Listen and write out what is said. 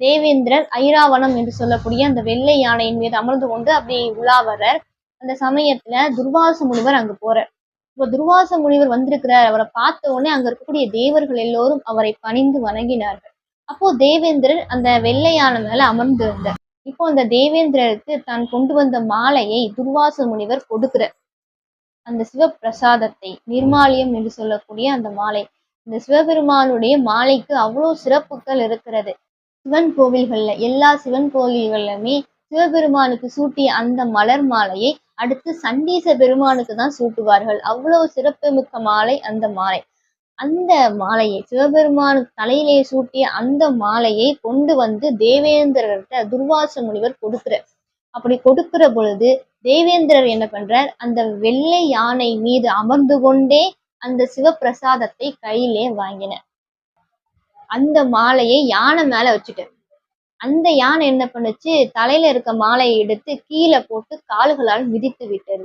தேவேந்திரர் ஐராவணம் என்று சொல்லக்கூடிய அந்த வெள்ளை யானையின் மீது அமர்ந்து கொண்டு அப்படி உலா வர்றார். அந்த சமயத்துல துர்வாச முனிவர் அங்க போறார். இப்போ துர்வாச முனிவர் வந்திருக்கிறார். அவரை பார்த்த உடனே அங்க இருக்கக்கூடிய தேவர்கள் எல்லோரும் அவரை பணிந்து வணங்கினார்கள். அப்போ தேவேந்திரர் அந்த வெள்ளை யானை மேல அமர்ந்து இருந்தார் இப்போ அந்த தேவேந்திரருக்கு தான் கொண்டு வந்த மாலையை துர்வாச முனிவர் கொடுக்கிறார். அந்த சிவப்பிரசாதத்தை நிர்மாலியம் என்று சொல்லக்கூடிய அந்த மாலை. இந்த சிவபெருமானுடைய மாலைக்கு அவ்வளோ சிறப்புகள் இருக்கிறது. சிவன் கோவில்கள்ல எல்லா சிவன் கோவில்கள்லுமே சிவபெருமானுக்கு சூட்டிய அந்த மலர் மாலையை அடுத்து சண்டீச பெருமானுக்கு தான் சூட்டுவார்கள். அவ்வளவு சிறப்புமிக்க மாலை அந்த மாலை. அந்த மாலையை சிவபெருமானுக்கு தலையிலே சூட்டிய அந்த மாலையை கொண்டு வந்து தேவேந்திரர்கிட்ட துர்வாச முனிவர் கொடுக்குற அப்படி கொடுக்கிற பொழுது தேவேந்திரர் என்ன பண்றார்? அந்த வெள்ளை யானை மீது அமர்ந்து கொண்டே அந்த சிவப்பிரசாதத்தை கையிலே வாங்கினார். அந்த மாலையை யானை மேல வச்சுட்டு அந்த யானை என்ன பண்ணுச்சு? தலையில இருக்க மாலையை எடுத்து கீழே போட்டு கால்களால் மிதித்து விட்டது.